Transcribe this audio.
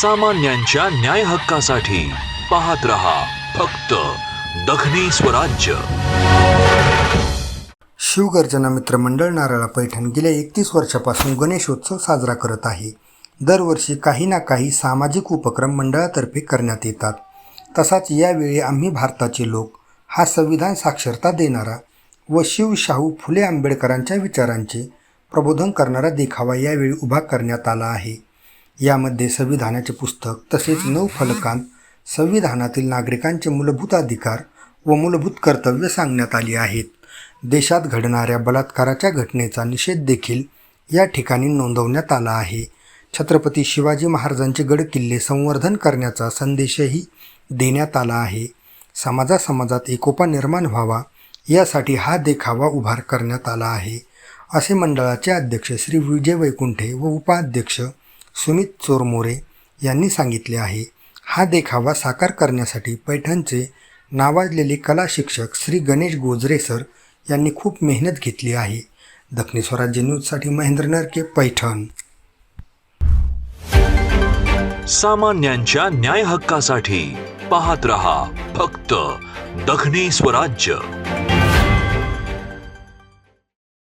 सामान्यांच्या न्याय हक्कासाठी पाहत रहा फक्त दखनी स्वराज्य. शिवगर्जना मित्र मंडळ नारळा पैठण गेल्या एकतीस वर्षापासून गणेशोत्सव साजरा करत आहे. दरवर्षी काही ना काही सामाजिक उपक्रम मंडळातर्फे करण्यात येतात. तसाच यावेळी आम्ही भारताचे लोक हा संविधान साक्षरता देणारा व शिवशाहू फुले आंबेडकरांच्या विचारांचे प्रबोधन करणारा देखावा यावेळी उभा करण्यात आला आहे. यामध्ये संविधानाचे पुस्तक तसेच नऊ फलकांत संविधानातील नागरिकांचे मूलभूत अधिकार व मूलभूत कर्तव्य सांगण्यात आली आहेत. देशात घडणाऱ्या बलात्काराच्या घटनेचा निषेध देखील या ठिकाणी नोंदवण्यात आला आहे. छत्रपती शिवाजी महाराजांचे गड किल्ले संवर्धन करण्याचा संदेशही देण्यात आला आहे. समाजासमाजात एकोपा निर्माण व्हावा यासाठी हा देखावा उभार करण्यात आला आहे असे मंडळाचे अध्यक्ष श्री विजय वैकुंठे व उपाध्यक्ष सुमित चोरमोरे यांनी सांगितले आहे हा देखावा साकार करण्यासाठी पैठणचे नावाजलेले कला शिक्षक श्री गणेश गोजरे सर यांनी खूप मेहनत घेतली आहे. दक्षिणी स्वराज्य न्यूजसाठी महेंद्र नरके पैठण. सामान्यांच्या न्याय हक्कासाठी पाहत रहा फक्त दखनी स्वराज्य.